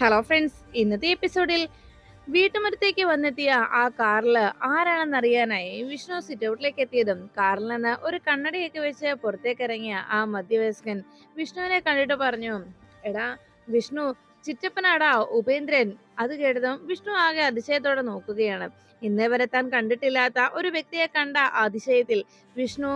Hello friends ഇന്നത്തെ എപ്പിസോഡിൽ വീട്ടുമരത്തേക്ക് വന്നെത്തിയ ആ കാറിൽ ആരാണെന്നറിയാനായി വിഷ്ണു സിറ്റൗട്ടിലേക്ക് എത്തിയതും കാറിൽ നിന്ന് ഒരു കണ്ണടയൊക്കെ വെച്ച് പുറത്തേക്ക് ഇറങ്ങിയ ആ മധ്യവയസ്കൻ വിഷ്ണുവിനെ കണ്ടിട്ട് പറഞ്ഞു എടാ വിഷ്ണു ചിറ്റപ്പനാടാ ഉപേന്ദ്രൻ. അത് കേട്ടതും വിഷ്ണു ആകെ അതിശയത്തോടെ നോക്കുകയാണ്. ഇന്നേ വരെ താൻ കണ്ടിട്ടില്ലാത്ത ഒരു വ്യക്തിയെ കണ്ട അതിശയത്തിൽ വിഷ്ണു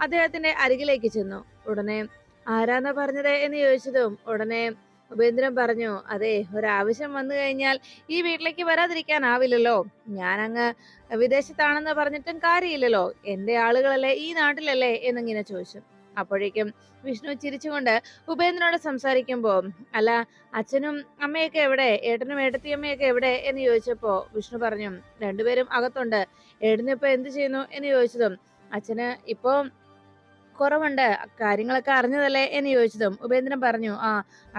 അദ്ദേഹത്തിന്റെ അരികിലേക്ക് ചെന്നു. ഉടനെ ആരാന്നാ പറഞ്ഞത്? എന്ന് ചോദിച്ചതും ഉടനെ ഉപേന്ദ്രൻ പറഞ്ഞു അതെ ഒരാവശ്യം വന്നു കഴിഞ്ഞാൽ ഈ വീട്ടിലേക്ക് വരാതിരിക്കാനാവില്ലല്ലോ. ഞാൻ അങ്ങ് വിദേശത്താണെന്ന് പറഞ്ഞിട്ടും കാര്യമില്ലല്ലോ. എന്റെ ആളുകളല്ലേ ഈ നാട്ടിലല്ലേ? എന്നിങ്ങനെ ചോദിച്ചു. അപ്പോഴേക്കും വിഷ്ണു ചിരിച്ചുകൊണ്ട് ഉപേന്ദ്രനോട് സംസാരിക്കുമ്പോൾ അല്ല അച്ഛനും അമ്മയൊക്കെ എവിടെ? ഏട്ടനും ഏട്ടത്തിയമ്മയൊക്കെ എവിടെ? എന്ന് ചോദിച്ചപ്പോൾ വിഷ്ണു പറഞ്ഞു രണ്ടുപേരും അകത്തുണ്ട്. ഏട്ടനിപ്പോൾ എന്ത് ചെയ്യുന്നു? എന്ന് ചോദിച്ചതും അച്ഛന് ഇപ്പോ കുറവുണ്ട്. കാര്യങ്ങളൊക്കെ അറിഞ്ഞതല്ലേ എന്ന് ചോദിച്ചതും ഉപേന്ദ്രൻ പറഞ്ഞു ആ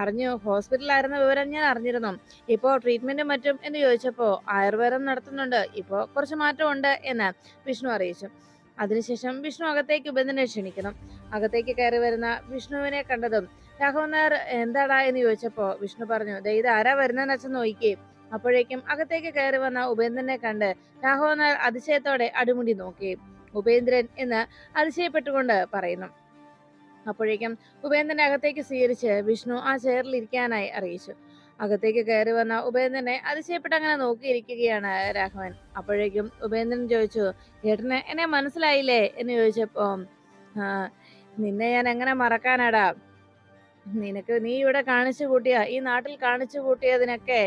അറിഞ്ഞു. ഹോസ്പിറ്റലായിരുന്ന വിവരം ഞാൻ അറിഞ്ഞിരുന്നു. ഇപ്പോൾ ട്രീറ്റ്മെന്റും മറ്റും എന്ന് ചോദിച്ചപ്പോൾ ആയുർവേദം നടത്തുന്നുണ്ട്. ഇപ്പോ കുറച്ച് മാറ്റമുണ്ട് എന്ന് വിഷ്ണു അറിയിച്ചു. അതിനുശേഷം വിഷ്ണു അകത്തേക്ക് ഉപേന്ദ്രനെ ക്ഷണിക്കണം. അകത്തേക്ക് കയറി വരുന്ന വിഷ്ണുവിനെ കണ്ടതും രാഘവൻ നായർ എന്താടാ? എന്ന് ചോദിച്ചപ്പോൾ വിഷ്ണു പറഞ്ഞു ഇത് ആരാ വരുന്നതെന്ന് അച്ഛൻ നോക്കിക്കേ. അപ്പോഴേക്കും അകത്തേക്ക് കയറി വന്ന ഉപേന്ദ്രനെ കണ്ട് രാഘവൻ നായർ അതിശയത്തോടെ അടിമുടി നോക്കി. ഉപേന്ദ്രൻ എന്ന് അതിശയപ്പെട്ടുകൊണ്ട് പറയുന്നു. അപ്പോഴേക്കും ഉപേന്ദ്രനെ അകത്തേക്ക് സ്വീകരിച്ച് വിഷ്ണു ആ ചെയറിൽ ഇരിക്കാനായി അറിയിച്ചു. അകത്തേക്ക് കയറി വന്ന ഉപേന്ദ്രനെ അതിശയപ്പെട്ട് അങ്ങനെ നോക്കിയിരിക്കുകയാണ് രാഘവൻ. അപ്പോഴേക്കും ഉപേന്ദ്രൻ ചോദിച്ചു ഏട്ടന് എന്നെ മനസ്സിലായില്ലേ? എന്ന് ചോദിച്ചപ്പോ നിന്നെ ഞാൻ എങ്ങനെ മറക്കാനാടാ? നിനക്ക് നീ ഇവിടെ കാണിച്ചു കൂട്ടിയ ഈ നാട്ടിൽ കാണിച്ചു കൂട്ടിയതിനൊക്കെ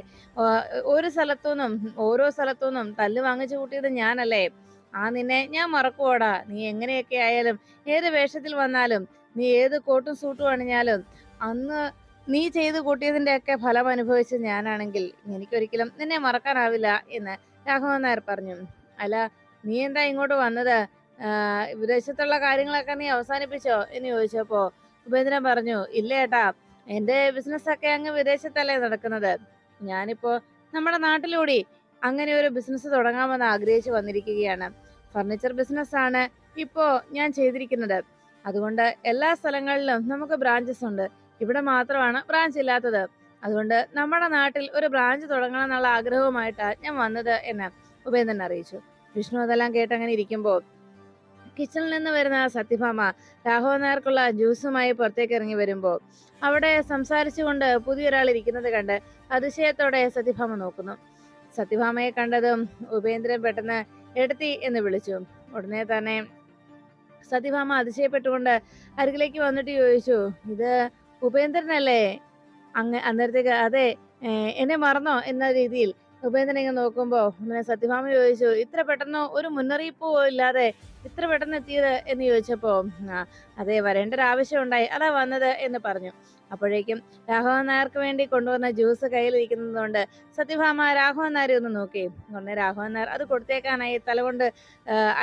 ഒരു സ്ഥലത്തുനിന്നും ഓരോ സ്ഥലത്തുനിന്നും തല്ല് വാങ്ങിച്ചു കൂട്ടിയത് ഞാനല്ലേ? ആ നിന്നെ ഞാൻ മറക്കുവോടാ. നീ എങ്ങനെയൊക്കെ ആയാലും ഏത് വേഷത്തിൽ വന്നാലും നീ ഏത് കോട്ടും സൂട്ടും അണിഞ്ഞാലും അന്ന് നീ ചെയ്തു കൂട്ടിയതിന്റെ ഒക്കെ ഫലം അനുഭവിച്ച ഞാനാണെങ്കിൽ എനിക്കൊരിക്കലും നിന്നെ മറക്കാനാവില്ല എന്ന് രാഘവൻ നായർ പറഞ്ഞു. അല്ല നീ എന്താ ഇങ്ങോട്ട് വന്നത്? വിദേശത്തുള്ള കാര്യങ്ങളൊക്കെ നീ അവസാനിപ്പിച്ചോ എന്ന് ചോദിച്ചപ്പോ ഉപേന്ദ്രൻ പറഞ്ഞു ഇല്ല ഏട്ടാ എന്റെ ബിസിനസ് ഒക്കെ അങ്ങ് വിദേശത്തല്ലേ നടക്കുന്നത്. ഞാനിപ്പോ നമ്മുടെ നാട്ടിലൂടെ അങ്ങനെ ഒരു ബിസിനസ് തുടങ്ങാമെന്ന് ആഗ്രഹിച്ചു വന്നിരിക്കുകയാണ്. ഫർണിച്ചർ ബിസിനസ് ആണ് ഇപ്പോ ഞാൻ ചെയ്തിരിക്കുന്നത്. അതുകൊണ്ട് എല്ലാ സ്ഥലങ്ങളിലും നമുക്ക് ബ്രാഞ്ചസ് ഉണ്ട്. ഇവിടെ മാത്രമാണ് ബ്രാഞ്ച് ഇല്ലാത്തത്. അതുകൊണ്ട് നമ്മുടെ നാട്ടിൽ ഒരു ബ്രാഞ്ച് തുടങ്ങണം എന്നുള്ള ആഗ്രഹവുമായിട്ടാണ് ഞാൻ വന്നത് എന്ന് ഉപേന്ദ്രൻ അറിയിച്ചു. വിഷ്ണു അതെല്ലാം കേട്ടങ്ങനെ ഇരിക്കുമ്പോൾ കിച്ചണിൽ നിന്ന് വരുന്ന സത്യഭാമ രാഘവൻ നായർക്കുള്ള ജ്യൂസുമായി പുറത്തേക്ക് ഇറങ്ങി വരുമ്പോൾ അവിടെ സംസാരിച്ചുകൊണ്ട് പുതിയൊരാൾ ഇരിക്കുന്നത് കണ്ട് അതിശയത്തോടെ സത്യഭാമ നോക്കുന്നു. സത്യഭാമയെ കണ്ടതും ഉപേന്ദ്രൻ പെട്ടെന്ന് എടുത്തി എന്ന് വിളിച്ചു. ഉടനെ തന്നെ സതിഭാമ അതിശയപ്പെട്ടുകൊണ്ട് അരികിലേക്ക് വന്നിട്ട് ചോദിച്ചു ഇത് ഉപേന്ദ്രനല്ലേ? അങ്ങ് അന്നേരത്തേക്ക് അതെ എന്നെ മറന്നോ? എന്ന രീതിയിൽ ഉപേന്ദ്രൻ ഇങ്ങനെ നോക്കുമ്പോ ഉടനെ സത്യഭാമ ചോദിച്ചു ഇത്ര പെട്ടെന്ന്? ഒരു മുന്നറിയിപ്പ് ഇല്ലാതെ ഇത്ര പെട്ടെന്ന് എത്തിയത് എന്ന് ചോദിച്ചപ്പോ അതെ വരേണ്ട ഒരു ആവശ്യം ഉണ്ടായി. അതാ വന്നത് എന്ന് പറഞ്ഞു. അപ്പോഴേക്കും രാഘവൻ നായർക്ക് വേണ്ടി കൊണ്ടുവന്ന ജ്യൂസ് കയ്യിലിരിക്കുന്നതുകൊണ്ട് സത്യഭാമ രാഘവൻ നായരെ ഒന്ന് നോക്കി. ഉടനെ രാഘവൻ നായർ അത് കൊടുത്തേക്കാനായി തലകൊണ്ട്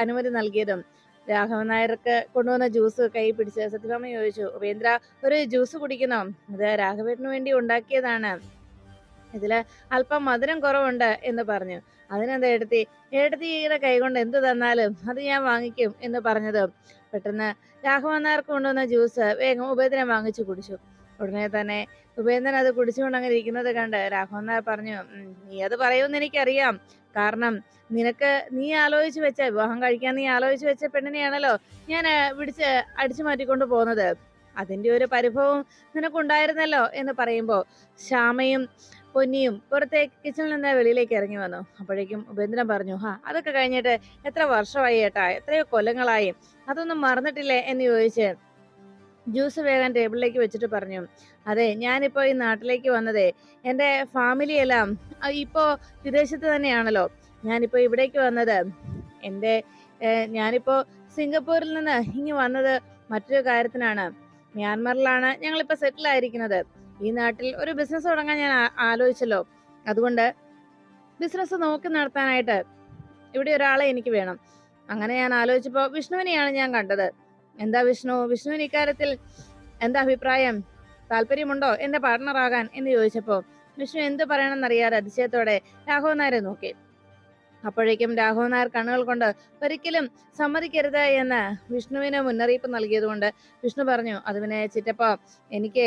അനുമതി നൽകിയതും രാഘവൻ നായർക്ക് കൊണ്ടുവന്ന ജ്യൂസ് കൈ പിടിച്ച് സത്യഭാമ ചോദിച്ചു ഉപേന്ദ്ര ഒരു ജ്യൂസ് കുടിക്കണോ ഇത് രാഘവേട്ടന് വേണ്ടി ഉണ്ടാക്കിയതാണ്. ഇതിൽ അല്പം മധുരം കുറവുണ്ട് എന്ന് പറഞ്ഞു. അതിനെന്താ എടുത്തി എടുത്തിയുടെ കൈ കൊണ്ട് എന്ത് തന്നാലും അത് ഞാൻ വാങ്ങിക്കും എന്ന് പറഞ്ഞത്. പെട്ടെന്ന് രാഘവൻ നായർക്ക് കൊണ്ടുവന്ന ജ്യൂസ് വേഗം ഉപേന്ദ്രൻ വാങ്ങിച്ചു കുടിച്ചു. ഉടനെ തന്നെ ഉപേന്ദ്രൻ അത് കുടിച്ചുകൊണ്ട് അങ്ങനെ ഇരിക്കുന്നത് കണ്ട് രാഘവൻ പറഞ്ഞു നീ അത് പറയുമെന്ന് എനിക്കറിയാം. കാരണം നിനക്ക് നീ ആലോചിച്ച് വെച്ച വിവാഹം കഴിക്കാൻ നീ ആലോചിച്ച് വെച്ച പെണ്ണിനെയാണല്ലോ ഞാൻ വിടിച്ച് അടിച്ചു മാറ്റിക്കൊണ്ട് പോകുന്നത്. അതിന്റെ ഒരു പരിഭവം നിനക്കുണ്ടായിരുന്നല്ലോ എന്ന് പറയുമ്പോൾ ശ്യാമയും പൊന്നിയും പുറത്തേക്ക് കിച്ചണിൽ നിന്ന് വെളിയിലേക്ക് ഇറങ്ങി വന്നു. അപ്പോഴേക്കും ഉപേന്ദ്രൻ പറഞ്ഞു ഹാ അതൊക്കെ കഴിഞ്ഞിട്ട് എത്ര വർഷമായി ഏട്ടാ? എത്രയോ കൊല്ലങ്ങളായി. അതൊന്നും മറന്നിട്ടില്ലേ? എന്ന് ചോദിച്ച് ജ്യൂസ് വേഗം ടേബിളിലേക്ക് വെച്ചിട്ട് പറഞ്ഞു അതെ ഞാനിപ്പോൾ ഈ നാട്ടിലേക്ക് വന്നതേ എന്റെ ഫാമിലി എല്ലാം ആ, ഇപ്പോ വിദേശത്ത് തന്നെയാണല്ലോ. ഞാനിപ്പോൾ ഇവിടേക്ക് വന്നത്. എന്റെ ഞാനിപ്പോൾ ഞാനിപ്പോ സിംഗപ്പൂരിൽ നിന്ന് ഇങ്ങി വന്നത് മറ്റൊരു കാര്യത്തിനാണ്. മ്യാൻമറിലാണ് ഞങ്ങളിപ്പോൾ സെറ്റിൽ ആയിരിക്കുന്നത്. ഈ നാട്ടിൽ ഒരു ബിസിനസ് തുടങ്ങാൻ ഞാൻ ആലോചിച്ചല്ലോ. അതുകൊണ്ട് ബിസിനസ് നോക്കി നടത്താനായിട്ട് ഇവിടെ ഒരാളെ എനിക്ക് വേണം. അങ്ങനെ ഞാൻ ആലോചിച്ചപ്പോൾ വിഷ്ണുവിനെയാണ് ഞാൻ കണ്ടത്. എന്താ വിഷ്ണു? വിഷ്ണുവിന് ഇക്കാര്യത്തിൽ എന്താ അഭിപ്രായം? താല്പര്യമുണ്ടോ? എന്റെ പാർട്ണർ ആകാൻ എന്ന് ചോദിച്ചപ്പോ വിഷ്ണു എന്ത് പറയണമെന്നറിയാതെ അതിശയത്തോടെ രാഘവൻ നായരെ നോക്കി. അപ്പോഴേക്കും രാഘവൻ നായർ കണ്ണുകൾ കൊണ്ട് ഒരിക്കലും സമ്മതിക്കരുത് എന്ന് വിഷ്ണുവിന് മുന്നറിയിപ്പ് നൽകിയതുകൊണ്ട് വിഷ്ണു പറഞ്ഞു അത് പിന്നെ ചിറ്റപ്പ എനിക്ക്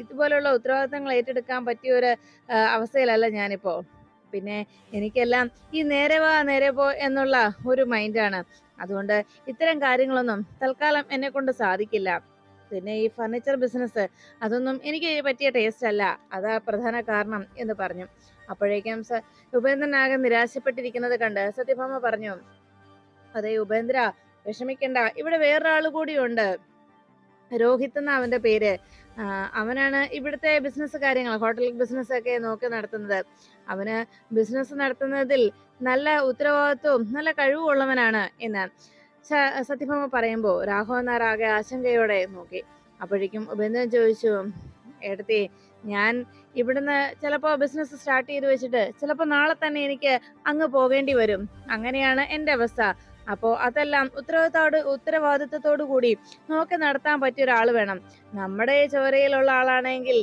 ഇതുപോലുള്ള ഉത്തരവാദിത്തങ്ങൾ ഏറ്റെടുക്കാൻ പറ്റിയ ഒരു അവസ്ഥയിലല്ല ഞാനിപ്പോ. പിന്നെ എനിക്കെല്ലാം ഈ നേരെ വാ നേരെ പോ എന്നുള്ള ഒരു മൈൻഡാണ് അതുകൊണ്ട് ഇത്തരം കാര്യങ്ങളൊന്നും തൽക്കാലം എന്നെ കൊണ്ട് സാധിക്കില്ല. പിന്നെ ഈ ഫർണിച്ചർ ബിസിനസ് അതൊന്നും എനിക്ക് പറ്റിയ ടേസ്റ്റ് അല്ല. അതാ പ്രധാന കാരണം എന്ന് പറഞ്ഞു. അപ്പോഴേക്കും ഉപേന്ദ്രനാകെ നിരാശപ്പെട്ടിരിക്കുന്നത് കണ്ട് സത്യഭാമ പറഞ്ഞു അതെ ഉപേന്ദ്ര വിഷമിക്കണ്ട. ഇവിടെ വേറൊരാൾ കൂടിയുണ്ട്. രോഹിത് എന്ന അവന്റെ പേര്. അവനാണ് ഇവിടുത്തെ ബിസിനസ് കാര്യങ്ങൾ ഹോട്ടൽ ബിസിനസ് ഒക്കെ നോക്കി നടത്തുന്നത്. അവന് ബിസിനസ് നടത്തുന്നതിൽ നല്ല ഉത്തരവാദിത്വവും നല്ല കഴിവുള്ളവനാണ് എന്ന് സത്യഭാമ പറയുമ്പോൾ രാഘവൻ നായർ ആകെ ആശങ്കയോടെ നോക്കി. അപ്പോഴേക്കും ഉപേന്ദ്രൻ ചോദിച്ചു എടുത്തി ഞാൻ ഇവിടുന്ന് ചിലപ്പോൾ ബിസിനസ് സ്റ്റാർട്ട് ചെയ്ത് വെച്ചിട്ട് ചിലപ്പോൾ നാളെ തന്നെ എനിക്ക് അങ്ങ് പോകേണ്ടി വരും. അങ്ങനെയാണ് എന്റെ അവസ്ഥ. അപ്പോൾ അതെല്ലാം ഉത്തരവാദിത്തോട് ഉത്തരവാദിത്വത്തോടു കൂടി നോക്കി നടത്താൻ പറ്റിയ ഒരാൾ വേണം. നമ്മുടെ ചോരയിലുള്ള ആളാണെങ്കിൽ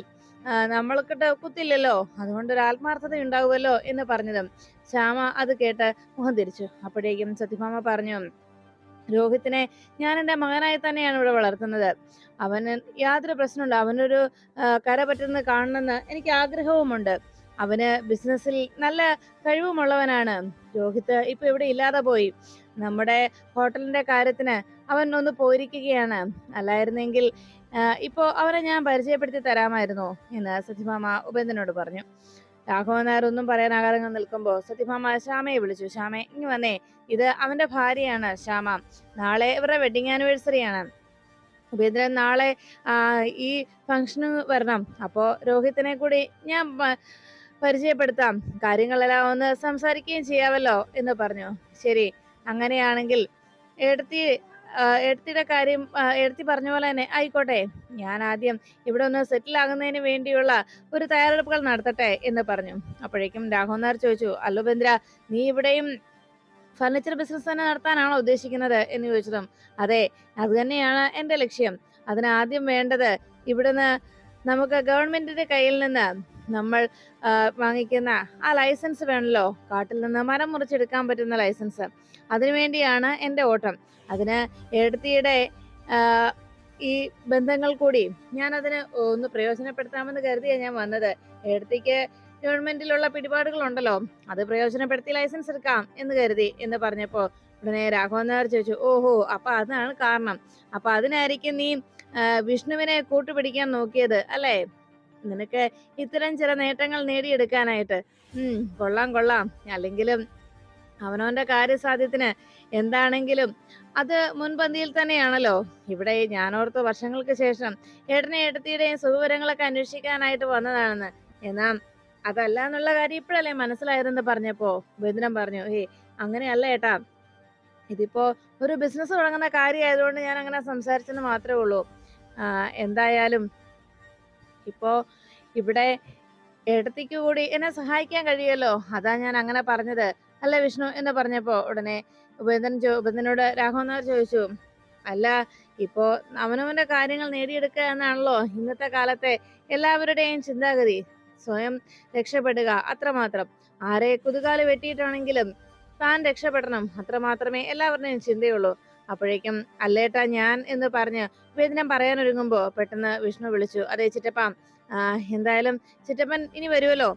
നമ്മൾക്കിട്ട് കുത്തില്ലല്ലോ. അതുകൊണ്ട് ഒരു ആത്മാർത്ഥത ഉണ്ടാവുമല്ലോ എന്ന് പറഞ്ഞതും ശ്യാമ അത് കേട്ട് മുഖം തിരിച്ചു. അപ്പോഴേക്കും സത്യഭാമ പറഞ്ഞു രോഹിത്തിനെ ഞാൻ എന്റെ മകനായി തന്നെയാണ് ഇവിടെ വളർത്തുന്നത്. അവന് യാതൊരു പ്രശ്നമുണ്ട് അവനൊരു കര പറ്റുന്നത് കാണണമെന്ന് എനിക്ക് ആഗ്രഹവുമുണ്ട്. അവന് ബിസിനസ്സിൽ നല്ല കഴിവുമുള്ളവനാണ്. രോഹിത് ഇപ്പൊ ഇവിടെ ഇല്ലാതെ പോയി. നമ്മുടെ ഹോട്ടലിന്റെ കാര്യത്തിന് അവൻ ഒന്ന് പോയിരിക്കുകയാണ്. അല്ലായിരുന്നെങ്കിൽ ഇപ്പോ അവനെ ഞാൻ പരിചയപ്പെടുത്തി തരാമായിരുന്നു എന്ന് സത്യഭാമ ഉപേന്ദ്രനോട് പറഞ്ഞു. രാഘവൻ നായർ ഒന്നും പറയാനാകാതെ നിൽക്കുമ്പോൾ സത്യഭാമ ശ്യാമയെ വിളിച്ചു. ശ്യാമെ ഇനി വന്നേ. ഇത് അവന്റെ ഭാര്യയാണ് ശ്യാമ. നാളെ ഇവരുടെ വെഡിങ് ആനിവേഴ്സറിയാണ് ഉപേന്ദ്രൻ നാളെ ഈ ഫംഗ്ഷന് വരണം. അപ്പോ രോഹിത്തിനെ കൂടി ഞാൻ പരിചയപ്പെടുത്താം. കാര്യങ്ങളെല്ലാം ഒന്ന് സംസാരിക്കുകയും ചെയ്യാമല്ലോ എന്ന് പറഞ്ഞു. ശരി അങ്ങനെയാണെങ്കിൽ എടുത്തി എടുത്തിയുടെ കാര്യം എടുത്തി പറഞ്ഞ പോലെ തന്നെ ആയിക്കോട്ടെ. ഞാൻ ആദ്യം ഇവിടെ ഒന്ന് സെറ്റിൽ ആകുന്നതിന് വേണ്ടിയുള്ള ഒരു തയ്യാറെടുപ്പുകൾ നടത്തട്ടെ എന്ന് പറഞ്ഞു. അപ്പോഴേക്കും രാഘവനാർ ചോദിച്ചു അല്ലോ ബന്ദ്ര നീ ഇവിടെയും ഫർണിച്ചർ ബിസിനസ് തന്നെ നടത്താനാണോ ഉദ്ദേശിക്കുന്നത്? എന്ന് ചോദിച്ചതും അതെ അത് തന്നെയാണ് എന്റെ ലക്ഷ്യം. അതിനാദ്യം വേണ്ടത് ഇവിടുന്ന് നമുക്ക് ഗവൺമെന്റിന്റെ കയ്യിൽ നിന്ന് നമ്മൾ വാങ്ങിക്കുന്ന ആ ലൈസൻസ് വേണമല്ലോ കാട്ടിൽ നിന്ന് മരം മുറിച്ചെടുക്കാൻ പറ്റുന്ന ലൈസൻസ് അതിനുവേണ്ടിയാണ് എന്റെ ഓട്ടം. അതിന് എഴുത്തിയുടെ ഈ ബന്ധങ്ങൾ കൂടി ഞാൻ അതിന് ഒന്ന് പ്രയോജനപ്പെടുത്താമെന്ന് കരുതിയാണ് ഞാൻ വന്നത്. എഴുത്തിക്ക് ഗവൺമെന്റിലുള്ള പിടിപാടുകളുണ്ടല്ലോ. അത് പ്രയോജനപ്പെടുത്തി ലൈസൻസ് എടുക്കാം എന്ന് കരുതി എന്ന് പറഞ്ഞപ്പോൾ ഉടനെ രാഘവൻ നായർ ചോദിച്ചു ഓഹോ അപ്പൊ അതാണ് കാരണം. അപ്പൊ അതിനായിരിക്കും നീ വിഷ്ണുവിനെ കൂട്ടുപിടിക്കാൻ നോക്കിയത് അല്ലേ? നിനക്ക് ഇത്തരം ചില നേട്ടങ്ങൾ നേടിയെടുക്കാനായിട്ട്. ഉം കൊള്ളാം കൊള്ളാം. അല്ലെങ്കിലും അവനവന്റെ കാര്യസാധ്യത്തിന് എന്താണെങ്കിലും അത് മുൻപന്തിയിൽ തന്നെയാണല്ലോ. ഇവിടെ ഞാനോർത്ത് വർഷങ്ങൾക്ക് ശേഷം ഏട്ടനെ ഏട്ടത്തിയുടെയും സുഖവിവരങ്ങളൊക്കെ അന്വേഷിക്കാനായിട്ട് വന്നതാണെന്ന്. എന്നാ അതല്ല എന്നുള്ള കാര്യം ഇപ്പോഴല്ലേ മനസ്സിലായതെന്ന് പറഞ്ഞപ്പോ ബന്ധനം പറഞ്ഞു ഏ അങ്ങനെയല്ല ഏട്ടാ. ഇതിപ്പോ ഒരു ബിസിനസ് തുടങ്ങുന്ന കാര്യമായതുകൊണ്ട് ഞാൻ അങ്ങനെ സംസാരിച്ചെന്ന് മാത്രമേ ഉള്ളൂ. എന്തായാലും ഇപ്പോ ഇവിടെ ഇടത്തേക്ക് കൂടി എന്നെ സഹായിക്കാൻ കഴിയുമല്ലോ? അതാ ഞാൻ അങ്ങനെ പറഞ്ഞത്. അല്ല വിഷ്ണു? എന്ന് പറഞ്ഞപ്പോ ഉടനെ ഉപേന്ദ്രൻ ചോ ഉപേന്ദ്രനോട് രാഘവൻ നായർ ചോദിച്ചു അല്ല ഇപ്പോ അവനവന്റെ കാര്യങ്ങൾ നേടിയെടുക്കുക എന്നാണല്ലോ ഇന്നത്തെ കാലത്തെ എല്ലാവരുടെയും ചിന്താഗതി. സ്വയം രക്ഷപ്പെടുക അത്രമാത്രം. ആരെ കുതുകാൽ വെട്ടിയിട്ടാണെങ്കിലും താൻ രക്ഷപ്പെടണം. അത്രമാത്രമേ എല്ലാവരുടെയും ചിന്തയുള്ളൂ. അപ്പോഴേക്കും അല്ലേട്ടാ ഞാൻ എന്ന് പറഞ്ഞ് വേദനം പറയാനൊരുങ്ങുമ്പോൾ പെട്ടെന്ന് വിഷ്ണു വിളിച്ചു അതെ ചിറ്റപ്പ എന്തായാലും ചിറ്റപ്പൻ ഇനി വരുമല്ലോ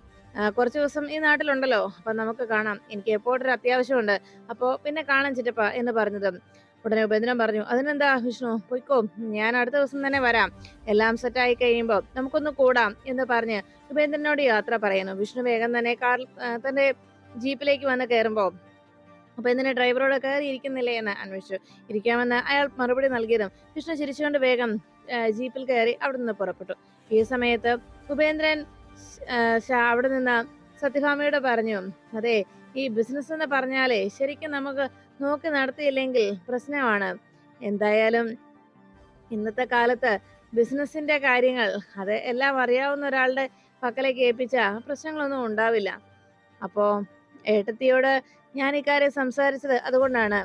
കുറച്ച് ദിവസം ഈ നാട്ടിലുണ്ടല്ലോ അപ്പം നമുക്ക് കാണാം. എനിക്ക് എപ്പോഴൊരു അത്യാവശ്യമുണ്ട്. അപ്പോൾ പിന്നെ കാണാം ചിറ്റപ്പ എന്ന് പറഞ്ഞത്. ഉടനെ ഉപേന്ദ്രൻ പറഞ്ഞു അതിനെന്താ വിഷ്ണു പൊയ്ക്കോ ഞാൻ അടുത്ത ദിവസം തന്നെ വരാം. എല്ലാം സെറ്റായി കഴിയുമ്പോൾ നമുക്കൊന്ന് കൂടാം എന്ന് പറഞ്ഞ് ഉപേന്ദ്രനോട് യാത്ര പറയുന്നു. വിഷ്ണു വേഗം തന്നെ കാർ തന്റെ ജീപ്പിലേക്ക് വന്ന് കയറുമ്പോ എന്തിനാ ഡ്രൈവറോട് കയറി ഇരിക്കുന്നില്ലേ എന്ന് അന്വേഷിച്ചു. ഇരിക്കാമെന്ന് അയാൾ മറുപടി നൽകിയതും കൃഷ്ണ ചിരിച്ചുകൊണ്ട് വേഗം ജീപ്പിൽ കയറി അവിടെ നിന്ന് പുറപ്പെട്ടു. ഈ സമയത്ത് ഉപേന്ദ്രൻ അവിടെ നിന്ന് സത്യഭാമയോട് പറഞ്ഞു അതെ ഈ ബിസിനസ് എന്ന് പറഞ്ഞാലേ ശരിക്കും നമുക്ക് നോക്കി നടത്തിയില്ലെങ്കിൽ പ്രശ്നമാണ്. എന്തായാലും ഇന്നത്തെ കാലത്ത് ബിസിനസിന്റെ കാര്യങ്ങൾ അത് എല്ലാം അറിയാവുന്ന ഒരാളുടെ പക്കലേക്ക് ഏൽപ്പിച്ച പ്രശ്നങ്ങളൊന്നും ഉണ്ടാവില്ല. അപ്പോൾ ഏട്ടത്തിയോട് ഞാൻ ഇക്കാര്യം സംസാരിച്ചത് അതുകൊണ്ടാണ്.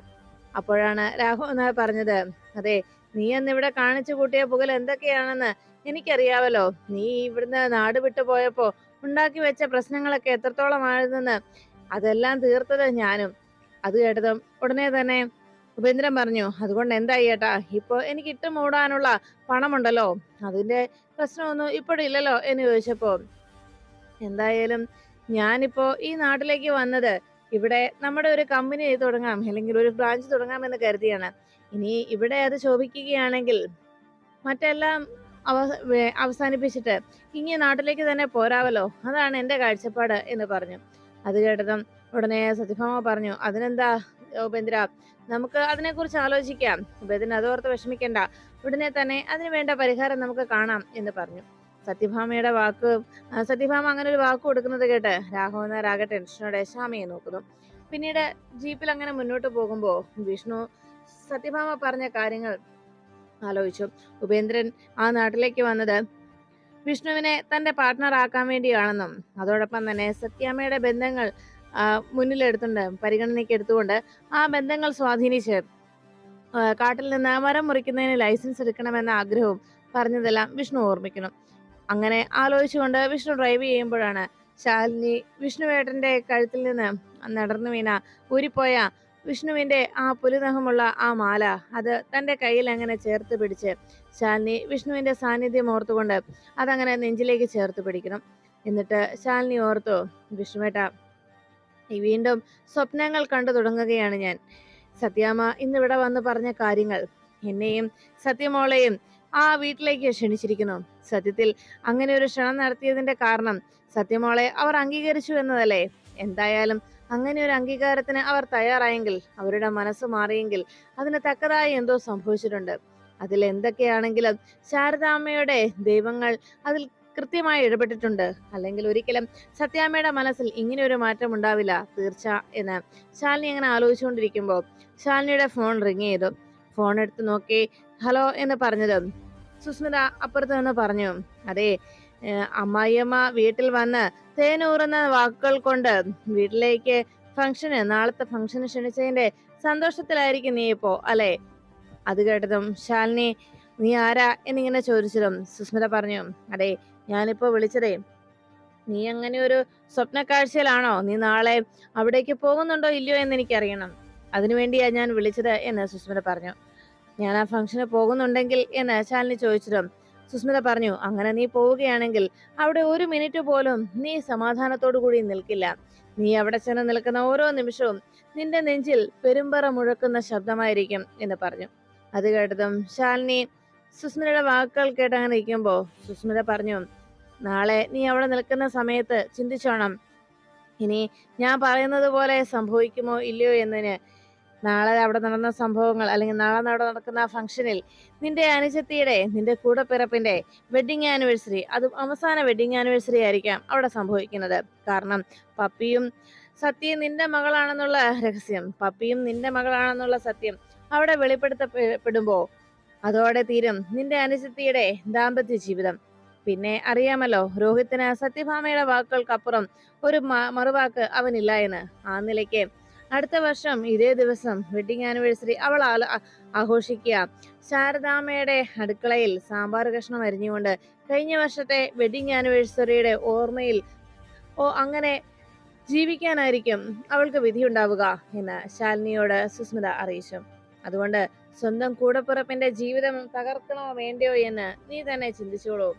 അപ്പോഴാണ് രാഘു എന്നാ പറഞ്ഞത് അതെ നീ അന്ന് ഇവിടെ കാണിച്ചു കൂട്ടിയ പുകൽ എന്തൊക്കെയാണെന്ന് എനിക്കറിയാവല്ലോ. നീ ഇവിടുന്ന് നാട് വിട്ടു പോയപ്പോ ഉണ്ടാക്കി വെച്ച പ്രശ്നങ്ങളൊക്കെ എത്രത്തോളം ആയിരുന്നെന്ന് അതെല്ലാം തീർത്തത് ഞാനും. അത് കേട്ടതും ഉടനെ തന്നെ ഉപേന്ദ്രൻ പറഞ്ഞു അതുകൊണ്ട് എന്തായി ഏട്ടാ? ഇപ്പൊ എനിക്ക് ഇട്ട് മൂടാനുള്ള പണമുണ്ടല്ലോ. അതിന്റെ പ്രശ്നമൊന്നും ഇപ്പോഴില്ലല്ലോ എന്ന് ചോദിച്ചപ്പോ എന്തായാലും ഞാനിപ്പോ ഈ നാട്ടിലേക്ക് വന്നത് ഇവിടെ നമ്മുടെ ഒരു കമ്പനി തുടങ്ങാം അല്ലെങ്കിൽ ഒരു ബ്രാഞ്ച് തുടങ്ങാം എന്ന് കരുതിയാണ്. ഇനി ഇവിടെ അത് ശോഭിക്കുകയാണെങ്കിൽ മറ്റെല്ലാം അവ അവസാനിപ്പിച്ചിട്ട് ഇങ്ങനെ നാട്ടിലേക്ക് തന്നെ പോരാവല്ലോ. അതാണ് എന്റെ കാഴ്ചപ്പാട് എന്ന് പറഞ്ഞു. അത് കേട്ടതും ഉടനെ സത്യഭാമ പറഞ്ഞു അതിനെന്താ ഉപേന്ദ്ര? നമുക്ക് അതിനെക്കുറിച്ച് ആലോചിക്കാം. ഉപേന്ദ്രൻ അതോർത്ത് വിഷമിക്കേണ്ട. ഉടനെ തന്നെ അതിന് വേണ്ട പരിഹാരം നമുക്ക് കാണാം എന്ന് പറഞ്ഞു. സത്യഭാമയുടെ വാക്ക് സത്യഭാമ അങ്ങനെ ഒരു വാക്ക് കൊടുക്കുന്നത് കേട്ട് രാഘവൻ ആകെ ടെൻഷനോടെ ശ്യാമയെ നോക്കുന്നു. പിന്നീട് ജീപ്പിൽ അങ്ങനെ മുന്നോട്ട് പോകുമ്പോൾ വിഷ്ണു സത്യഭാമ പറഞ്ഞ കാര്യങ്ങൾ ആലോചിച്ചു. ഉപേന്ദ്രൻ ആ നാട്ടിലേക്ക് വന്നത് വിഷ്ണുവിനെ തന്റെ പാർട്ട്ണർ ആക്കാൻ വേണ്ടിയാണെന്നും അതോടൊപ്പം തന്നെ സത്യാമ്മയുടെ ബന്ധങ്ങൾ മുന്നിലെടുത്തുണ്ട് പരിഗണനയ്ക്ക് എടുത്തുകൊണ്ട് ആ ബന്ധങ്ങൾ സ്വാധീനിച്ച് കാട്ടിൽ നിന്ന് മരം മുറിക്കുന്നതിന് ലൈസൻസ് എടുക്കണമെന്ന ആഗ്രഹവും പറഞ്ഞതെല്ലാം വിഷ്ണു ഓർമ്മിക്കണം അങ്ങനെ ആലോചിച്ചുകൊണ്ട് വിഷ്ണു ഡ്രൈവ് ചെയ്യുമ്പോഴാണ് ശാലിനി വിഷ്ണുവേട്ടന്റെ കഴുത്തിൽ നിന്ന് നടന്നു വീണ ഊരിപ്പോയ വിഷ്ണുവിന്റെ ആ പുലിനഹമുള്ള ആ മാല അത് തന്റെ കയ്യിൽ അങ്ങനെ ചേർത്ത് പിടിച്ച് ശാലിനി വിഷ്ണുവിന്റെ സാന്നിധ്യം ഓർത്തുകൊണ്ട് അതങ്ങനെ നെഞ്ചിലേക്ക് ചേർത്ത് പിടിക്കണം. എന്നിട്ട് ശാലിനി ഓർത്തു വിഷ്ണുവേട്ട ഈ വീണ്ടും സ്വപ്നങ്ങൾ കണ്ടു തുടങ്ങുകയാണ് ഞാൻ. സത്യാമ്മ ഇന്നിവിടെ വന്ന് പറഞ്ഞ കാര്യങ്ങൾ എന്നെയും സത്യമോളെയും ആ വീട്ടിലേക്ക് ക്ഷണിച്ചിരിക്കുന്നു. സത്യത്തിൽ അങ്ങനെ ഒരു ക്ഷണം നടത്തിയതിന്റെ കാരണം സത്യമോളെ അവർ അംഗീകരിച്ചു എന്നതല്ലേ? എന്തായാലും അങ്ങനെ ഒരു അംഗീകാരത്തിന് അവർ തയ്യാറായെങ്കിൽ അവരുടെ മനസ്സ് മാറിയെങ്കിൽ അതിന് തക്കതായി എന്തോ സംഭവിച്ചിട്ടുണ്ട്. അതിൽ എന്തൊക്കെയാണെങ്കിലും ശാരദാമ്മയുടെ ദൈവങ്ങൾ അതിൽ കൃത്യമായി ഇടപെട്ടിട്ടുണ്ട്. അല്ലെങ്കിൽ ഒരിക്കലും സത്യാമ്മയുടെ മനസ്സിൽ ഇങ്ങനെ ഒരു മാറ്റം ഉണ്ടാവില്ല തീർച്ച എന്ന് ശാലിനി അങ്ങനെ ആലോചിച്ചുകൊണ്ടിരിക്കുമ്പോൾ ശാലിനിയുടെ ഫോൺ റിങ് ചെയ്തു. ഫോൺ എടുത്ത് നോക്കി ഹലോ എന്ന് പറഞ്ഞത് സുസ്മിത അപ്പുറത്ത് നിന്ന് പറഞ്ഞു അതെ അമ്മായിയമ്മ വീട്ടിൽ വന്ന് തേനൂറുന്ന വാക്കുകൾ കൊണ്ട് വീട്ടിലേക്ക് ഫംഗ്ഷന് നാളത്തെ ഫംഗ്ഷന് ക്ഷണിച്ചതിന്റെ സന്തോഷത്തിലായിരിക്കും നീ ഇപ്പോ അല്ലെ? അത് കേട്ടതും ശാലിനി നീ ആരാ? എന്നിങ്ങനെ ചോദിച്ചതും സുസ്മിത പറഞ്ഞു അതെ ഞാനിപ്പോ വിളിച്ചതേ നീ അങ്ങനെ ഒരു സ്വപ്ന കാഴ്ചയിലാണോ നീ നാളെ അവിടേക്ക് പോകുന്നുണ്ടോ ഇല്ലയോ എന്ന് എനിക്കറിയണം. അതിനുവേണ്ടിയാ ഞാൻ വിളിച്ചത് എന്ന് സുസ്മിത പറഞ്ഞു. ഞാൻ ആ ഫംഗ്ഷന് പോകുന്നുണ്ടെങ്കിൽ എന്ന് ശാലിനി ചോദിച്ചതും സുസ്മിത പറഞ്ഞു അങ്ങനെ നീ പോവുകയാണെങ്കിൽ അവിടെ ഒരു മിനിറ്റ് പോലും നീ സമാധാനത്തോടു കൂടി നിൽക്കില്ല. നീ അവിടെ ചെന്ന് നിൽക്കുന്ന ഓരോ നിമിഷവും നിന്റെ നെഞ്ചിൽ പെരുമ്പറ മുഴക്കുന്ന ശബ്ദമായിരിക്കും എന്ന് പറഞ്ഞു. അത് കേട്ടതും ശാലിനി സുസ്മിതയുടെ വാക്കുകൾ കേട്ടങ്ങനെ ഇരിക്കുമ്പോൾ സുസ്മിത പറഞ്ഞു നാളെ നീ അവിടെ നിൽക്കുന്ന സമയത്ത് ചിന്തിച്ചോണം. ഇനി ഞാൻ പറയുന്നത് പോലെ സംഭവിക്കുമോ ഇല്ലയോ എന്നതിന് നാളെ അവിടെ നടന്ന സംഭവങ്ങൾ അല്ലെങ്കിൽ നാളെ അവിടെ നടക്കുന്ന ഫംഗ്ഷനിൽ നിന്റെ അനുജത്തിയുടെ നിന്റെ കൂടപ്പിറപ്പിന്റെ വെഡിങ് ആനിവേഴ്സറി അതും അവസാന വെഡിങ് ആനിവേഴ്സറി ആയിരിക്കാം അവിടെ സംഭവിക്കുന്നത്. കാരണം പപ്പിയും സത്യം നിന്റെ മകളാണെന്നുള്ള രഹസ്യം പപ്പിയും നിന്റെ മകളാണെന്നുള്ള സത്യം അവിടെ വെളിപ്പെടുത്തപ്പെടുമ്പോ അതോടെ തീരും നിന്റെ അനുജത്തിയുടെ ദാമ്പത്യ ജീവിതം. പിന്നെ അറിയാമല്ലോ രോഹിത്തിന് സത്യഭാമയുടെ വാക്കുകൾക്കപ്പുറം ഒരു മറുവാക്ക് അവനില്ല എന്ന്. ആ നിലയ്ക്ക് അടുത്ത വർഷം ഇതേ ദിവസം വെഡിങ് ആനിവേഴ്സറി അവൾ ആഘോഷിക്കുക. ശാരദാമ്മയുടെ അടുക്കളയിൽ സാമ്പാർ കഷ്ണം അരിഞ്ഞുകൊണ്ട് കഴിഞ്ഞ വർഷത്തെ വെഡിങ് ആനിവേഴ്സറിയുടെ ഓർമ്മയിൽ ഓ അങ്ങനെ ജീവിക്കാനായിരിക്കും അവൾക്ക് വിധിയുണ്ടാവുക എന്ന് ശാലിനിയോട് സുസ്മിത അറിയിച്ചു. അതുകൊണ്ട് സ്വന്തം കൂടപ്പിറപ്പിന്റെ ജീവിതം തകർക്കണോ വേണ്ടയോ എന്ന് നീ തന്നെ ചിന്തിച്ചോളൂ.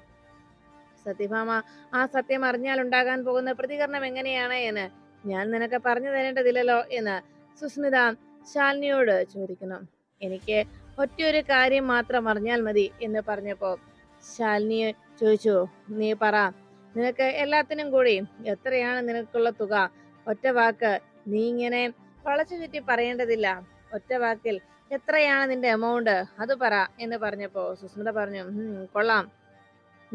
സത്യഭാമ ആ സത്യം അറിഞ്ഞാൽ ഉണ്ടാകാൻ പോകുന്ന പ്രതികരണം എങ്ങനെയാണ് എന്ന് ഞാൻ നിനക്ക് പറഞ്ഞു തരേണ്ടതില്ലല്ലോ എന്ന് സുസ്മിത ശാലിനിയോട് ചോദിക്കുന്നു. എനിക്ക് ഒറ്റയൊരു കാര്യം മാത്രം അറിഞ്ഞാൽ മതി എന്ന് പറഞ്ഞപ്പോൾ ശാലിനി ചോദിച്ചു നീ പറ നിനക്ക് എല്ലാത്തിനും കൂടി എത്രയാണ് നിനക്കുള്ള തുക? ഒറ്റ വാക്ക്. നീ ഇങ്ങനെ വളച്ചു ചുറ്റി പറയേണ്ടതില്ല. ഒറ്റ വാക്കിൽ എത്രയാണ് നിന്റെ എമൗണ്ട് അത് പറ എന്ന് പറഞ്ഞപ്പോ സുസ്മിത പറഞ്ഞു "ഉം, കൊള്ളാം.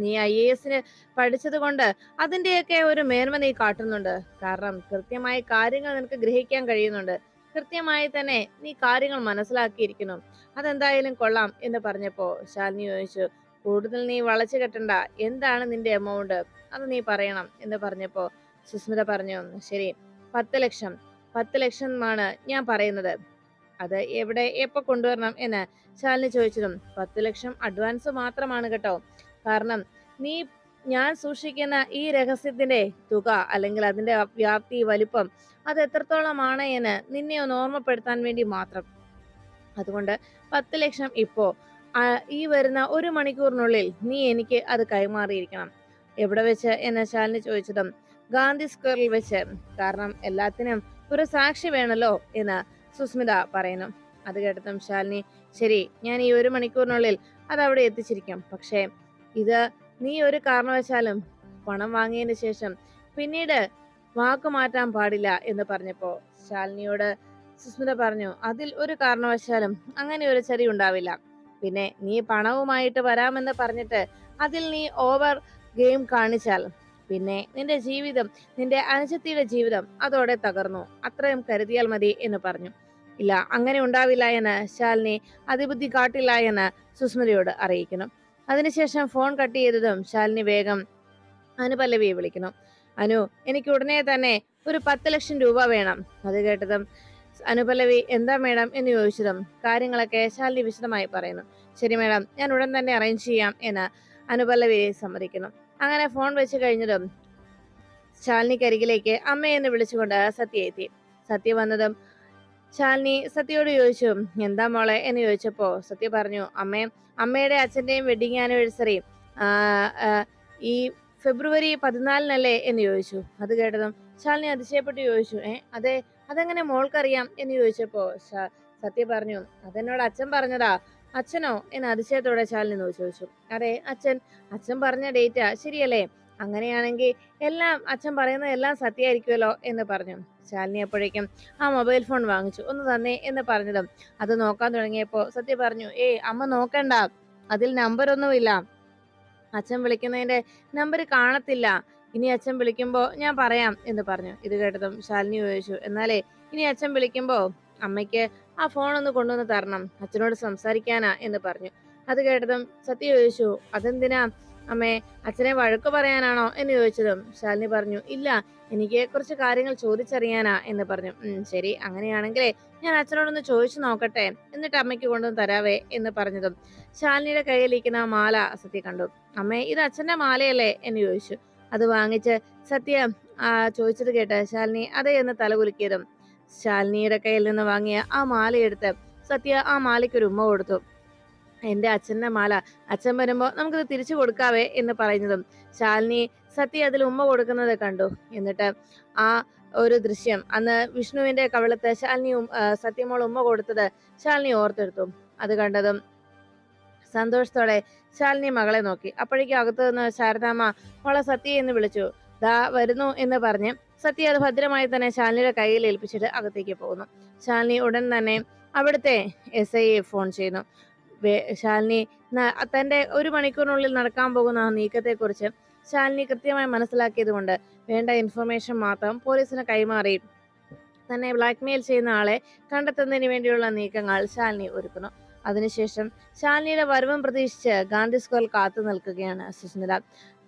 നീ ഐ എ എസിന് പഠിച്ചത് കൊണ്ട് അതിന്റെയൊക്കെ ഒരു മേന്മ നീ കാട്ടുന്നുണ്ട്. കാരണം കൃത്യമായ കാര്യങ്ങൾ നിനക്ക് ഗ്രഹിക്കാൻ കഴിയുന്നുണ്ട്. കൃത്യമായി തന്നെ നീ കാര്യങ്ങൾ മനസ്സിലാക്കിയിരിക്കുന്നു. അതെന്തായാലും കൊള്ളാം എന്ന് പറഞ്ഞപ്പോ ശാലിനി ചോദിച്ചു കൂടുതൽ നീ വളച്ചു കെട്ടണ്ട. എന്താണ് നിന്റെ എമൗണ്ട് അത് നീ പറയണം എന്ന് പറഞ്ഞപ്പോ സുസ്മിത പറഞ്ഞു ശരി പത്ത് ലക്ഷം. പത്ത് ലക്ഷമാണ് ഞാൻ പറയുന്നത്. അത് എവിടെ എപ്പോ കൊണ്ടുവരണം? എന്ന് ശാലിനി ചോദിച്ചതും പത്ത് ലക്ഷം അഡ്വാൻസ് മാത്രമാണ് കേട്ടോ. കാരണം നീ ഞാൻ സൂക്ഷിക്കുന്ന ഈ രഹസ്യത്തിന്റെ തുക അല്ലെങ്കിൽ അതിന്റെ വ്യാപ്തി വലിപ്പം അത് എത്രത്തോളമാണ് എന്ന് നിന്നെ ഒന്ന് ഓർമ്മപ്പെടുത്താൻ വേണ്ടി മാത്രം. അതുകൊണ്ട് പത്ത് ലക്ഷം ഇപ്പോ. ഈ വരുന്ന ഒരു മണിക്കൂറിനുള്ളിൽ നീ എനിക്ക് അത് കൈമാറിയിരിക്കണം. എവിടെ വെച്ച് എന്ന് ശാലിനി ചോദിച്ചതും ഗാന്ധി സ്ക്വയറിൽ വെച്ച്. കാരണം എല്ലാത്തിനും ഒരു സാക്ഷി വേണല്ലോ എന്ന് സുസ്മിത പറയുന്നു. അത് കേട്ടതും ശാലിനി ശരി ഞാൻ ഈ ഒരു മണിക്കൂറിനുള്ളിൽ അത് അവിടെ എത്തിച്ചിരിക്കും. പക്ഷേ ഇത് നീ ഒരു കാരണവശാലും പണം വാങ്ങിയതിന് ശേഷം പിന്നീട് വാക്ക് മാറ്റാൻ പാടില്ല എന്ന് പറഞ്ഞപ്പോ ശാലിനിയോട് സുസ്മിത പറഞ്ഞു അതിൽ ഒരു കാരണവശാലും അങ്ങനെ ഒരു ചരി ഉണ്ടാവില്ല. പിന്നെ നീ പണവുമായിട്ട് വരാമെന്ന് പറഞ്ഞിട്ട് അതിൽ നീ ഓവർ ഗെയിം കാണിച്ചാൽ പിന്നെ നിന്റെ ജീവിതം നിന്റെ അനുജത്തിയുടെ ജീവിതം അതോടെ തകർന്നു. അത്രയും കരുതിയാൽ മതി എന്ന് പറഞ്ഞു. ഇല്ല അങ്ങനെ ഉണ്ടാവില്ല എന്ന് ശാലിനി അതിബുദ്ധി കാട്ടില്ല എന്ന് സുസ്മിതയോട് അറിയിക്കുന്നു. അതിനുശേഷം ഫോൺ കട്ട് ചെയ്തതും ശാലിനി വേഗം അനുപല്ലവിയെ വിളിക്കുന്നു. അനു എനിക്ക് ഉടനെ തന്നെ ഒരു പത്ത് ലക്ഷം രൂപ വേണം. അത് കേട്ടതും അനുപല്ലവി എന്താ മേഡം എന്ന് ചോദിച്ചതും കാര്യങ്ങളൊക്കെ ശാലിനി വിശദമായി പറയുന്നു. ശരി മേഡം ഞാൻ ഉടൻ തന്നെ അറേഞ്ച് ചെയ്യാം എന്ന് അനുപല്ലവി സമ്മതിക്കുന്നു. അങ്ങനെ ഫോൺ വെച്ച് കഴിഞ്ഞതും ശാലിനിക്കരികിലേക്ക് അമ്മയെന്ന് വിളിച്ചുകൊണ്ട് സത്യ എത്തി സത്യ വന്നതും ശാലിനി സത്യയോട് ചോദിച്ചു എന്താ മോളെ? എന്ന് ചോദിച്ചപ്പോ സത്യ പറഞ്ഞു അമ്മേ അമ്മയുടെ അച്ഛന്റെയും വെഡിങ് ആനിവേഴ്സറി ഈ ഫെബ്രുവരി പതിനാലിനല്ലേ? എന്ന് ചോദിച്ചു. അത് കേട്ടതും ശാലിനി അതിശയപ്പെട്ട് ചോദിച്ചു ഏ അതെ അതെങ്ങനെ മോൾക്കറിയാം? എന്ന് ചോദിച്ചപ്പോ സത്യ പറഞ്ഞു അതെന്നോട് അച്ഛൻ പറഞ്ഞതാ അച്ഛനോ? എന്ന് അതിശയത്തോടെ ശാലിനി ചോദിച്ചു അതെ അച്ഛൻ അച്ഛൻ പറഞ്ഞ ഡേറ്റാ ശരിയല്ലേ? അങ്ങനെയാണെങ്കിൽ എല്ലാം അച്ഛൻ പറയുന്നത് എല്ലാം സത്യമായിരിക്കുമല്ലോ എന്ന് പറഞ്ഞു. ശാലിനി അപ്പോഴേക്കും ആ മൊബൈൽ ഫോൺ വാങ്ങിച്ചു. ഒന്ന് തന്നെ എന്ന് പറഞ്ഞതും. അത് നോക്കാൻ തുടങ്ങിയപ്പോൾ സത്യ പറഞ്ഞു ഏയ് അമ്മ നോക്കണ്ട. അതിൽ നമ്പർ ഒന്നുമില്ല അച്ഛൻ വിളിക്കുന്നതിന്റെ നമ്പർ കാണത്തില്ല. ഇനി അച്ഛൻ വിളിക്കുമ്പോൾ ഞാൻ പറയാം എന്ന് പറഞ്ഞു. ഇത് കേട്ടതും ശാലിനി ചോദിച്ചു എന്നാലേ ഇനി അച്ഛൻ വിളിക്കുമ്പോൾ അമ്മയ്ക്ക് ആ ഫോൺ ഒന്ന് കൊണ്ടുവന്ന് തരണം. അച്ഛനോട് സംസാരിക്കാനാ എന്ന് പറഞ്ഞു. അത് കേട്ടതും സത്യ ചോദിച്ചു അതെന്തിനാ? അമ്മേ അച്ഛനെ വഴക്ക് പറയാനാണോ എന്ന് ചോദിച്ചതും ശാലിനി പറഞ്ഞു ഇല്ല എനിക്ക് കുറച്ച് കാര്യങ്ങൾ ചോദിച്ചറിയാനാ എന്ന് പറഞ്ഞു. ശരി അങ്ങനെയാണെങ്കിലേ ഞാൻ അച്ഛനോടൊന്ന് ചോദിച്ചു നോക്കട്ടെ എന്നിട്ട് അമ്മയ്ക്ക് കൊണ്ടുവന്ന് തരാവേ എന്ന് പറഞ്ഞതും ശാലിനിയുടെ കയ്യിലിരിക്കുന്ന മാല സത്യ കണ്ടു. അമ്മേ ഇത് അച്ഛന്റെ മാലയല്ലേ? എന്ന് ചോദിച്ചു. അത് വാങ്ങിച്ച് സത്യ ചോദിച്ചത് കേട്ട് ശാലിനി അതേ എന്ന് തലകുലുക്കിയതും ശാലിനിയുടെ കയ്യിൽ നിന്ന് വാങ്ങിയ ആ മാലയെടുത്ത് സത്യ ആ മാലയ്ക്ക് ഒരു ഉമ്മ കൊടുത്തു. എന്റെ അച്ഛന്റെ മാല. അച്ഛൻ വരുമ്പോ നമുക്കിത് തിരിച്ചു കൊടുക്കാവേ എന്ന് പറയുന്നതും ശാലിനി സത്യ അതിൽ ഉമ്മ കൊടുക്കുന്നത് കണ്ടു. എന്നിട്ട് ആ ഒരു ദൃശ്യം അന്ന് വിഷ്ണുവിന്റെ കവിളത്ത് ശാലിനി സത്യമോൾ ഉമ്മ കൊടുത്തത് ശാലിനി ഓർത്തെടുത്തു. അത് കണ്ടതും സന്തോഷത്തോടെ ശാലിനി മകളെ നോക്കി. അപ്പോഴേക്കും അകത്തു നിന്ന് ശാരദാമ്മ മോളെ സത്യ എന്ന് വിളിച്ചു. ദാ വരുന്നു എന്ന് പറഞ്ഞ് സത്യ അത് ഭദ്രമായി തന്നെ ശാലിനിയുടെ കയ്യിൽ ഏൽപ്പിച്ചിട്ട് അകത്തേക്ക് പോകുന്നു. ശാലിനി ഉടൻ തന്നെ അവിടുത്തെ എസ് ഐയെ ഫോൺ ചെയ്യുന്നു. ശാലിനി തന്റെ ഒരു മണിക്കൂറിനുള്ളിൽ നടക്കാൻ പോകുന്ന ആ നീക്കത്തെക്കുറിച്ച് ശാലിനി കൃത്യമായി മനസ്സിലാക്കിയതുകൊണ്ട് വേണ്ട ഇൻഫർമേഷൻ മാത്രം പോലീസിന് കൈമാറി. തന്നെ ബ്ലാക്ക്മെയിൽ ചെയ്യുന്ന ആളെ കണ്ടെത്തുന്നതിന് വേണ്ടിയുള്ള നീക്കങ്ങൾ ശാലിനി ഒരുക്കുന്നു. അതിനുശേഷം ശാലിനിയുടെ വരവും പ്രതീക്ഷിച്ച് ഗാന്ധി സ്ക്വയർ കാത്തു നിൽക്കുകയാണ് സുസ്മിത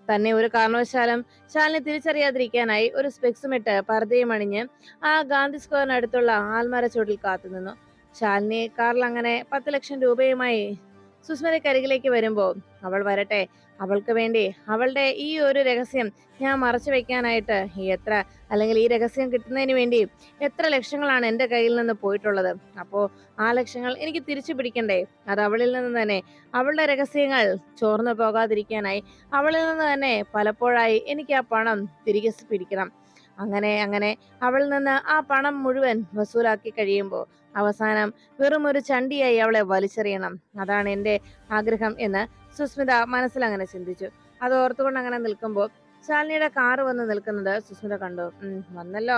തന്നെ ഒരു കാരണവശാലും ശാലിനി തിരിച്ചറിയാതിരിക്കാനായി ഒരു സ്പെക്സും ഇട്ട് പർദ്ദയും അണിഞ്ഞ് ആ ഗാന്ധി സ്ക്വയറിനടുത്തുള്ള ആൽമര ചുവട്ടിൽ കാത്തുനിന്നു ശാലിനി കാറിൽ അങ്ങനെ പത്ത് ലക്ഷം രൂപയുമായി സുസ്മിതയ്ക്ക് അരികിലേക്ക് വരുമ്പോൾ അവൾ വരട്ടെ അവൾക്ക് വേണ്ടി അവളുടെ ഈ ഒരു രഹസ്യം ഞാൻ മറച്ചു വെക്കാനായിട്ട് എത്ര അല്ലെങ്കിൽ ഈ രഹസ്യം കിട്ടുന്നതിന് വേണ്ടി എത്ര ലക്ഷങ്ങളാണ് എന്റെ കയ്യിൽ നിന്ന് പോയിട്ടുള്ളത്? അപ്പോൾ ആ ലക്ഷങ്ങൾ എനിക്ക് തിരിച്ചു പിടിക്കണ്ടേ? അത് അവളിൽ നിന്ന് തന്നെ അവളുടെ രഹസ്യങ്ങൾ ചോർന്നു പോകാതിരിക്കാനായി അവളിൽ നിന്ന് തന്നെ പലപ്പോഴായി എനിക്ക് ആ പണം തിരികെ പിടിക്കണം. അങ്ങനെ അങ്ങനെ. അവളിൽ നിന്ന് ആ പണം മുഴുവൻ വസൂലാക്കി കഴിയുമ്പോൾ അവസാനം വെറും ഒരു ചണ്ടിയായി അവളെ വലിച്ചെറിയണം. അതാണ് എന്റെ ആഗ്രഹം എന്ന് സുസ്മിത മനസ്സിൽ അങ്ങനെ ചിന്തിച്ചു. അത് ഓർത്തുകൊണ്ട് അങ്ങനെ നിൽക്കുമ്പോൾ ശാലിനിയുടെ കാറ് വന്ന് നിൽക്കുന്നത് സുസ്മിത കണ്ടു. വന്നല്ലോ.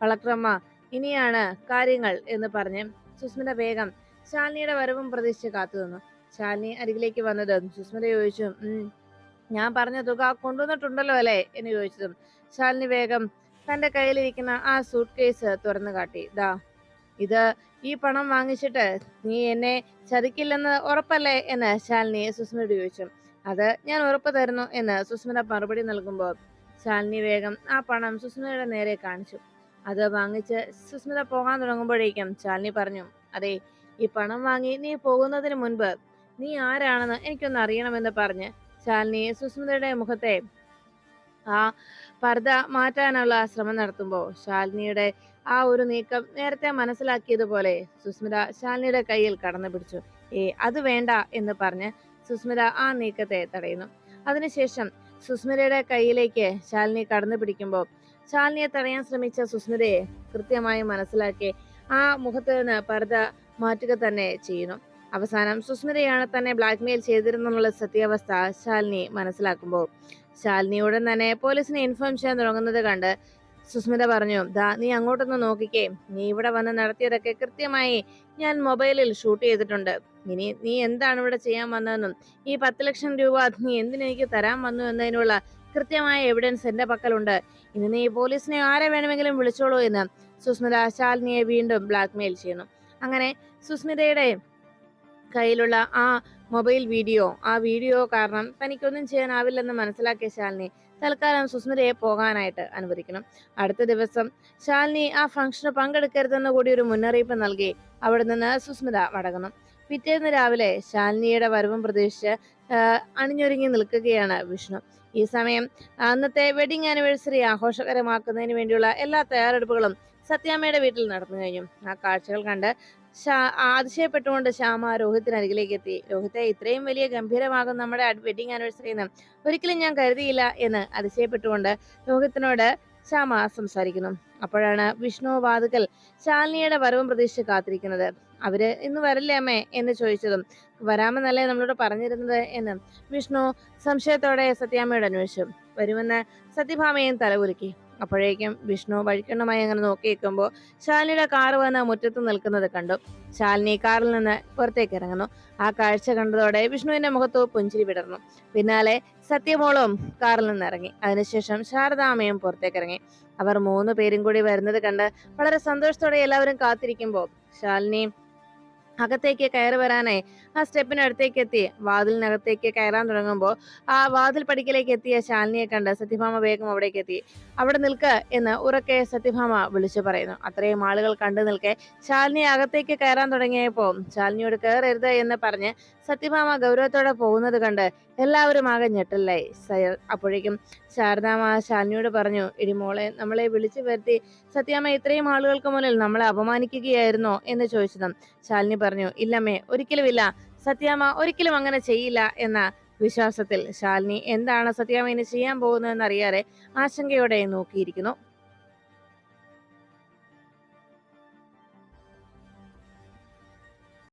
കളക്ടറമ്മ ഇനിയാണ് കാര്യങ്ങൾ എന്ന് പറഞ്ഞ് സുസ്മിത വേഗം ശാലിനിയുടെ വരവും പ്രതീക്ഷിച്ച് കാത്തു നിന്നു. ശാലിനി അരികിലേക്ക് വന്നത് സുസ്മിത ചോദിച്ചു ഞാൻ പറഞ്ഞ തുക കൊണ്ടുവന്നിട്ടുണ്ടല്ലോ അല്ലേ? എന്ന് ചോദിച്ചതും ശാലിനി വേഗം തന്റെ കയ്യിലിരിക്കുന്ന ആ സൂട്ട് കേസ് തുറന്നു കാട്ടി. ദാ ഇത് ഈ പണം വാങ്ങിച്ചിട്ട് നീ എന്നെ ചതിക്കില്ലെന്ന് ഉറപ്പല്ലേ? എന്ന് ശാലിനി സുസ്മിതയോട് ചോദിച്ചു. അത് ഞാൻ ഉറപ്പ് തരുന്നു എന്ന് സുസ്മിത മറുപടി നൽകുമ്പോൾ ശാലിനി വേഗം ആ പണം സുസ്മിതയുടെ നേരെ കാണിച്ചു. അത് വാങ്ങിച്ച് സുസ്മിത പോകാൻ തുടങ്ങുമ്പോഴേക്കും ശാലിനി പറഞ്ഞു അതെ ഈ പണം വാങ്ങി നീ പോകുന്നതിന് മുൻപ് നീ ആരാണെന്ന് എനിക്കൊന്ന് അറിയണമെന്ന് പറഞ്ഞ് ശാലിനി സുസ്മിതയുടെ മുഖത്തെ ആ പർദ്ദ മാറ്റാനുള്ള ശ്രമം നടത്തുമ്പോൾ ശാലിനിയുടെ ആ ഒരു നീക്കം നേരത്തെ മനസ്സിലാക്കിയതുപോലെ സുസ്മിത ശാലിനിയുടെ കയ്യിൽ കടന്നു പിടിച്ചു. ഏ അത് വേണ്ട എന്ന് പറഞ്ഞ് സുസ്മിത ആ നീക്കത്തെ തടയുന്നു. അതിനുശേഷം സുസ്മിതയുടെ കയ്യിലേക്ക് ശാലിനി കടന്നു പിടിക്കുമ്പോൾ ശാലിനിയെ തടയാൻ ശ്രമിച്ച സുസ്മിതയെ കൃത്യമായി മനസ്സിലാക്കി ആ മുഖത്ത് നിന്ന് പർദ്ദ മാറ്റുക തന്നെ ചെയ്യുന്നു. അവസാനം സുസ്മിതയാണ് തന്നെ ബ്ലാക്ക്മെയിൽ ചെയ്തിരുന്നുള്ള സത്യാവസ്ഥ ശാലിനി മനസ്സിലാക്കുമ്പോൾ. ശാലിനി ഉടൻ തന്നെ പോലീസിനെ ഇൻഫോം ചെയ്യാൻ തുടങ്ങുന്നത് കണ്ട് സുസ്മിത പറഞ്ഞു ദാ നീ അങ്ങോട്ടൊന്ന് നോക്കിക്കേ. നീ ഇവിടെ വന്ന് നടത്തിയതൊക്കെ കൃത്യമായി ഞാൻ മൊബൈലിൽ ഷൂട്ട് ചെയ്തിട്ടുണ്ട്. ഇനി നീ എന്താണ് ഇവിടെ ചെയ്യാൻ വന്നതെന്നും ഈ പത്ത് ലക്ഷം രൂപ നീ എന്തിനെനിക്ക് തരാൻ വന്നു എന്നതിനുള്ള കൃത്യമായ എവിഡൻസ് എന്റെ പക്കലുണ്ട്. ഇനി നീ പോലീസിനെ ആരെ വേണമെങ്കിലും വിളിച്ചോളൂ എന്ന് സുസ്മിത ശാലിനിയെ വീണ്ടും ബ്ലാക്ക്മെയിൽ ചെയ്യുന്നു. അങ്ങനെ സുസ്മിതയുടെ കയ്യിലുള്ള ആ മൊബൈൽ വീഡിയോ ആ വീഡിയോ കാരണം തനിക്കൊന്നും ചെയ്യാനാവില്ലെന്ന് മനസ്സിലാക്കിയ ശാലിനി തൽക്കാലം സുസ്മിതയെ പോകാനായിട്ട് അനുവദിക്കണം. അടുത്ത ദിവസം ശാലിനി ആ ഫംഗ്ഷന് പങ്കെടുക്കരുതെന്ന് കൂടി ഒരു മുന്നറിയിപ്പ് നൽകി അവിടെ നിന്ന് സുസ്മിത മടങ്ങുന്നു. പിറ്റേന്ന് രാവിലെ ശാലിനിയുടെ വരവും പ്രതീക്ഷിച്ച് അണിഞ്ഞൊരുങ്ങി നിൽക്കുകയാണ് വിഷ്ണു. ഈ സമയം അന്നത്തെ വെഡിങ് ആനിവേഴ്സറി ആഘോഷകരമാക്കുന്നതിന് വേണ്ടിയുള്ള എല്ലാ തയ്യാറെടുപ്പുകളും സത്യാമ്മയുടെ വീട്ടിൽ നടന്നു കഴിഞ്ഞു. ആ കാഴ്ചകൾ കണ്ട് അതിശയപ്പെട്ടുകൊണ്ട് ശ്യാമ രോഹിത്തിന് അരികിലേക്ക് എത്തി രോഹിത്തെ ഇത്രയും വലിയ ഗംഭീരമാകും നമ്മുടെ വെഡിങ് ആനിവേഴ്സറി എന്ന് ഒരിക്കലും ഞാൻ കരുതിയില്ല എന്ന് അതിശയപ്പെട്ടുകൊണ്ട് രോഹിത്തിനോട് ശ്യാമ സംസാരിക്കുന്നു. അപ്പോഴാണ് വിഷ്ണു വാതുക്കൽ ശാലിനിയുടെ വരവും പ്രതീക്ഷിച്ച് കാത്തിരിക്കുന്നത്. അവർ ഇന്ന് വരില്ലേ അമ്മേ? എന്ന് ചോദിച്ചതും വരാമെന്നല്ലേ നമ്മളോട് പറഞ്ഞിരുന്നത്? എന്ന് വിഷ്ണു സംശയത്തോടെ സത്യാമ്മയോട് അന്വേഷിച്ചു. വരുമെന്ന് സത്യഭാമയും തലകുലുക്കി. അപ്പോഴേക്കും വിഷ്ണു വഴിക്കണ്ണമായി അങ്ങനെ നോക്കി നിൽക്കുമ്പോൾ ശാലിനിയുടെ കാർ വന്ന് മുറ്റത്ത് നിൽക്കുന്നത് കണ്ടു. ശാലിനി കാറിൽ നിന്ന് പുറത്തേക്ക് ഇറങ്ങുന്നു. ആ കാഴ്ച കണ്ടതോടെ വിഷ്ണുവിന്റെ മുഖത്ത് പുഞ്ചിരി വിടർന്നു. പിന്നാലെ സത്യമോളും കാറിൽ നിന്ന് ഇറങ്ങി. അതിനുശേഷം ശാരദാമയും പുറത്തേക്ക് ഇറങ്ങി. അവർ മൂന്ന് പേരും കൂടി വരുന്നത് കണ്ട് വളരെ സന്തോഷത്തോടെ എല്ലാവരും കാത്തിരിക്കുമ്പോൾ ശാലിനി അകത്തേക്ക് കയറി വരാനായി. ആ സ്റ്റെപ്പിനടുത്തേക്ക് എത്തി വാതിലിനകത്തേക്ക് കയറാൻ തുടങ്ങുമ്പോൾ ആ വാതിൽ പടിക്കലേക്ക് എത്തിയ ശാലിനിയെ കണ്ട് സത്യഭാമ വേഗം അവിടേക്ക് എത്തി അവിടെ നിൽക്ക് എന്ന് ഉറക്കെ സത്യഭാമ വിളിച്ചു പറയുന്നു. അത്രയും ആളുകൾ കണ്ടു നിൽക്കെ ശാലിനി അകത്തേക്ക് കയറാൻ തുടങ്ങിയപ്പോൾ ശാലിനിയോട് കയറരുത് എന്ന് പറഞ്ഞ് സത്യഭാമ ഗൗരവത്തോടെ പോകുന്നത് കണ്ട് എല്ലാവരും ആകെ സയ അപ്പോഴേക്കും ശാരദാമ ശാലിനിയോട് പറഞ്ഞു ഇടിമോളെ നമ്മളെ വിളിച്ചു വരുത്തി. സത്യാമ്മ ഇത്രയും ആളുകൾക്ക് മുന്നിൽ നമ്മളെ അപമാനിക്കുകയായിരുന്നോ? എന്ന് ചോദിച്ചതും ശാലിനി പറഞ്ഞു ഇല്ലമ്മേ ഒരിക്കലുമില്ല. സത്യാമ്മ ഒരിക്കലും അങ്ങനെ ചെയ്യില്ല എന്ന വിശ്വാസത്തിൽ ശാലിനി എന്താണ് സത്യാമ്മ ഇനി ചെയ്യാൻ പോകുന്നതെന്ന് അറിയാതെ ആശങ്കയോടെ നോക്കിയിരിക്കുന്നു.